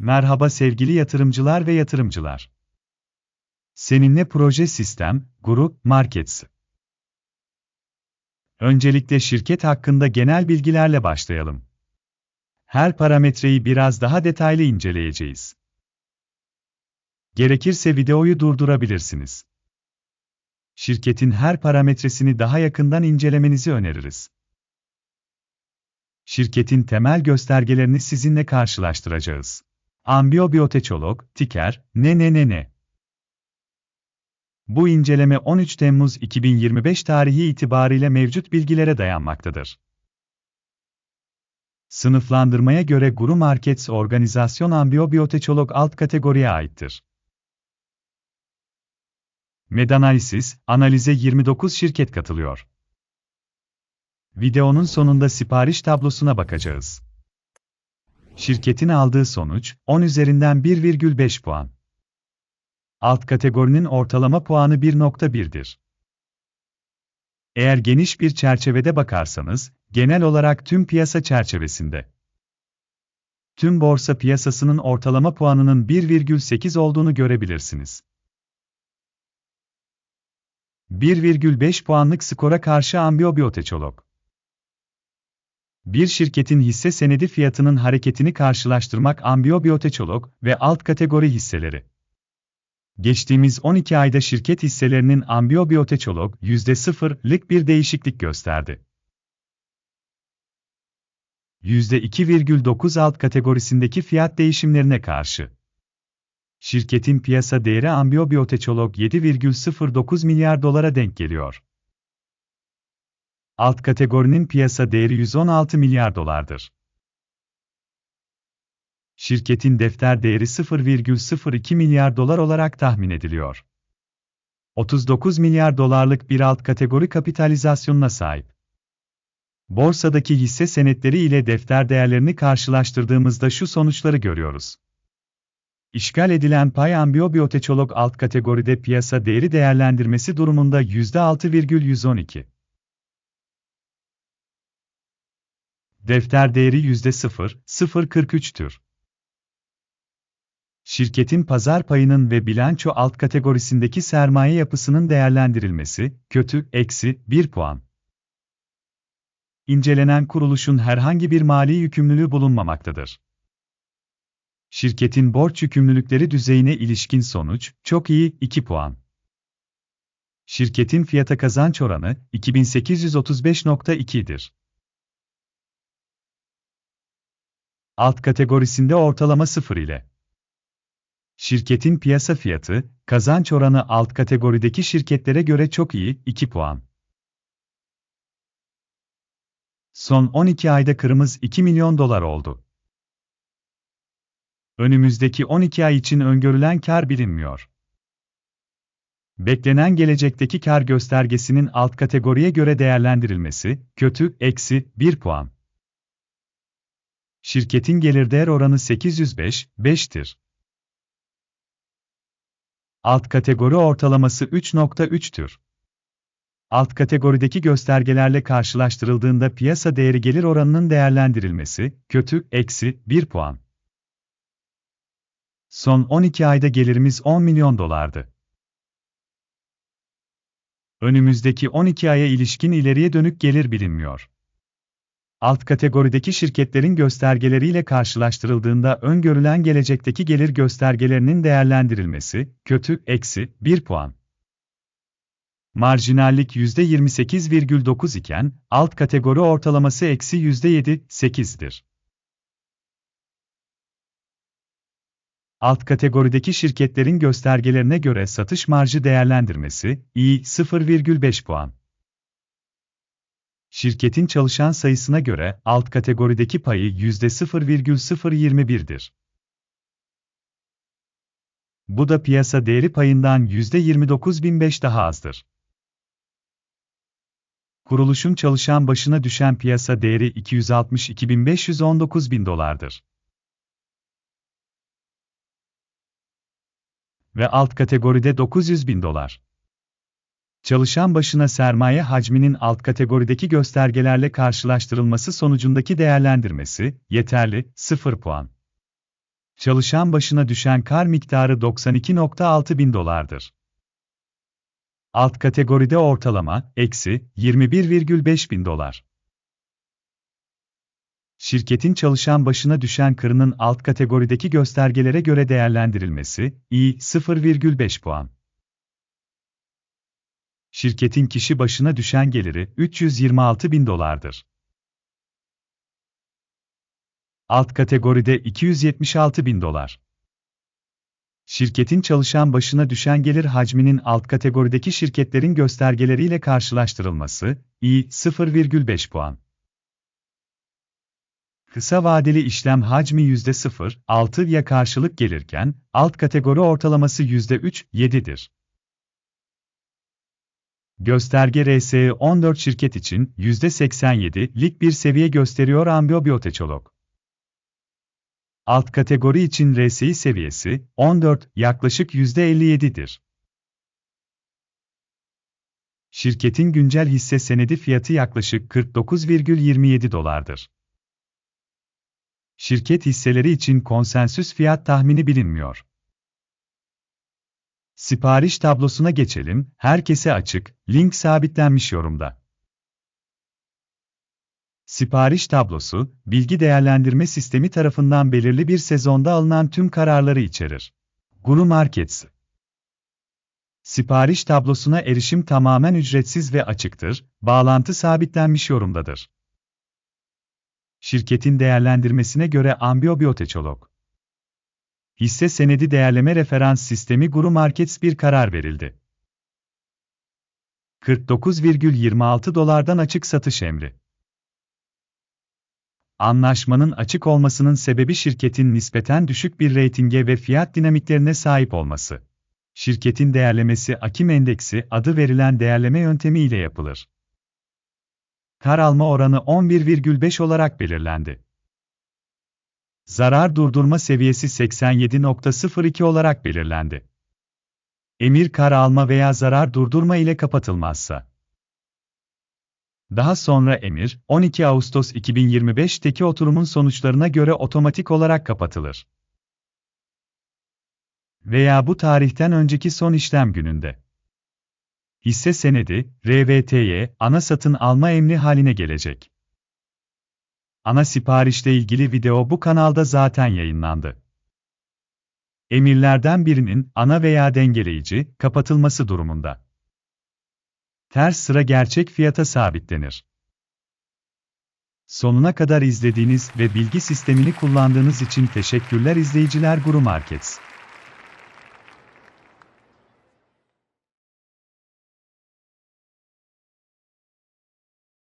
Merhaba sevgili yatırımcılar ve yatırımcılar. Seninle proje sistem, grup, markets. Öncelikle şirket hakkında genel bilgilerle başlayalım. Her parametreyi biraz daha detaylı inceleyeceğiz. Gerekirse videoyu durdurabilirsiniz. Şirketin her parametresini daha yakından incelemenizi öneririz. Şirketin temel göstergelerini sizinle karşılaştıracağız. Ambiyobiyoteçolog, tiker, ne ne ne ne. Bu inceleme 13 Temmuz 2025 tarihi itibariyle mevcut bilgilere dayanmaktadır. Sınıflandırmaya göre Guru Markets organizasyon ambiyobiyoteçolog alt kategoriye aittir. Medanalisis, analize 29 şirket katılıyor. Videonun sonunda sipariş tablosuna bakacağız. Şirketin aldığı sonuç 10 üzerinden 1,5 puan. Alt kategorinin ortalama puanı 1.1'dir. Eğer geniş bir çerçevede bakarsanız, genel olarak tüm piyasa çerçevesinde tüm borsa piyasasının ortalama puanının 1,8 olduğunu görebilirsiniz. 1,5 puanlık skora karşı ambiyobiyoteçolog. Bir şirketin hisse senedi fiyatının hareketini karşılaştırmak ambiyobiyoteçolog ve alt kategori hisseleri. Geçtiğimiz 12 ayda şirket hisselerinin ambiyobiyoteçolog %0'lık bir değişiklik gösterdi. %2,9 alt kategorisindeki fiyat değişimlerine karşı. Şirketin piyasa değeri ambiyobiyoteçolog 7,09 milyar dolara denk geliyor. Alt kategorinin piyasa değeri 116 milyar dolardır. Şirketin defter değeri 0,02 milyar dolar olarak tahmin ediliyor. 39 milyar dolarlık bir alt kategori kapitalizasyonuna sahip. Borsadaki hisse senetleri ile defter değerlerini karşılaştırdığımızda şu sonuçları görüyoruz. İşgal edilen pay ambiyobiyoteçolog alt kategoride piyasa değeri değerlendirmesi durumunda %6,112. Defter değeri %0,043'tür. Şirketin pazar payının ve bilanço alt kategorisindeki sermaye yapısının değerlendirilmesi, kötü, eksi, 1 puan. İncelenen kuruluşun herhangi bir mali yükümlülüğü bulunmamaktadır. Şirketin borç yükümlülükleri düzeyine ilişkin sonuç, çok iyi, 2 puan. Şirketin fiyata kazanç oranı, 2835.2'dir. Alt kategorisinde ortalama 0 ile. Şirketin piyasa fiyatı, kazanç oranı alt kategorideki şirketlere göre çok iyi, 2 puan. Son 12 ayda kırımız 2 milyon dolar oldu. Önümüzdeki 12 ay için öngörülen kar bilinmiyor. Beklenen gelecekteki kar göstergesinin alt kategoriye göre değerlendirilmesi, kötü, eksi, 1 puan. Şirketin gelir değer oranı 805, 5'tir. Alt kategori ortalaması 3.3'tür. Alt kategorideki göstergelerle karşılaştırıldığında piyasa değeri gelir oranının değerlendirilmesi, kötü, eksi, 1 puan. Son 12 ayda gelirimiz 10 milyon dolardı. Önümüzdeki 12 aya ilişkin ileriye dönük gelir bilinmiyor. Alt kategorideki şirketlerin göstergeleriyle karşılaştırıldığında öngörülen gelecekteki gelir göstergelerinin değerlendirilmesi, kötü, eksi, 1 puan. Marjinallik %28,9 iken, alt kategori ortalaması eksi %7,8'dir. Alt kategorideki şirketlerin göstergelerine göre satış marjı değerlendirmesi, iyi 0,5 puan. Şirketin çalışan sayısına göre alt kategorideki payı %0,021'dir. Bu da piyasa değeri payından %29.005 daha azdır. Kuruluşun çalışan başına düşen piyasa değeri 262.519 bin dolardır. Ve alt kategoride 900 bin dolar. Çalışan başına sermaye hacminin alt kategorideki göstergelerle karşılaştırılması sonucundaki değerlendirmesi, yeterli, 0 puan. Çalışan başına düşen kar miktarı 92.6 bin dolardır. Alt kategoride ortalama, eksi 21,5 bin dolar. Şirketin çalışan başına düşen kırının alt kategorideki göstergelere göre değerlendirilmesi, i 0,5 puan. Şirketin kişi başına düşen geliri 326 bin dolardır. Alt kategoride 276 bin dolar. Şirketin çalışan başına düşen gelir hacminin alt kategorideki şirketlerin göstergeleriyle karşılaştırılması, i 0,5 puan. Kısa vadeli işlem hacmi %0,6'ya karşılık gelirken, alt kategori ortalaması %3,7'dir. Gösterge RSE 14 şirket için %87'lik bir seviye gösteriyor Ambiyobiyoteçolog. Alt kategori için RSI seviyesi 14, yaklaşık %57'dir. Şirketin güncel hisse senedi fiyatı yaklaşık 49,27 dolardır. Şirket hisseleri için konsensüs fiyat tahmini bilinmiyor. Sipariş tablosuna geçelim, herkese açık, link sabitlenmiş yorumda. Sipariş tablosu, bilgi değerlendirme sistemi tarafından belirli bir sezonda alınan tüm kararları içerir. Guru Markets Sipariş tablosuna erişim tamamen ücretsiz ve açıktır, bağlantı sabitlenmiş yorumdadır. Şirketin değerlendirmesine göre Ambiyobiyoteçolog Hisse senedi değerleme referans sistemi Guru Markets bir karar verildi. 49,26 dolardan açık satış emri. Anlaşmanın açık olmasının sebebi şirketin nispeten düşük bir reytinge ve fiyat dinamiklerine sahip olması. Şirketin değerlemesi Akim Endeksi adı verilen değerleme yöntemi ile yapılır. Kar alma oranı 11,5 olarak belirlendi. Zarar durdurma seviyesi 87.02 olarak belirlendi. Emir kar alma veya zarar durdurma ile kapatılmazsa. Daha sonra emir, 12 Ağustos 2025'teki oturumun sonuçlarına göre otomatik olarak kapatılır. Veya bu tarihten önceki son işlem gününde. Hisse senedi, RVT'ye, ana satın alma emri haline gelecek. Ana siparişle ilgili video bu kanalda zaten yayınlandı. Emirlerden birinin ana veya dengeleyici kapatılması durumunda ters sıra gerçek fiyata sabitlenir. Sonuna kadar izlediğiniz ve bilgi sistemini kullandığınız için teşekkürler izleyiciler Guru Markets.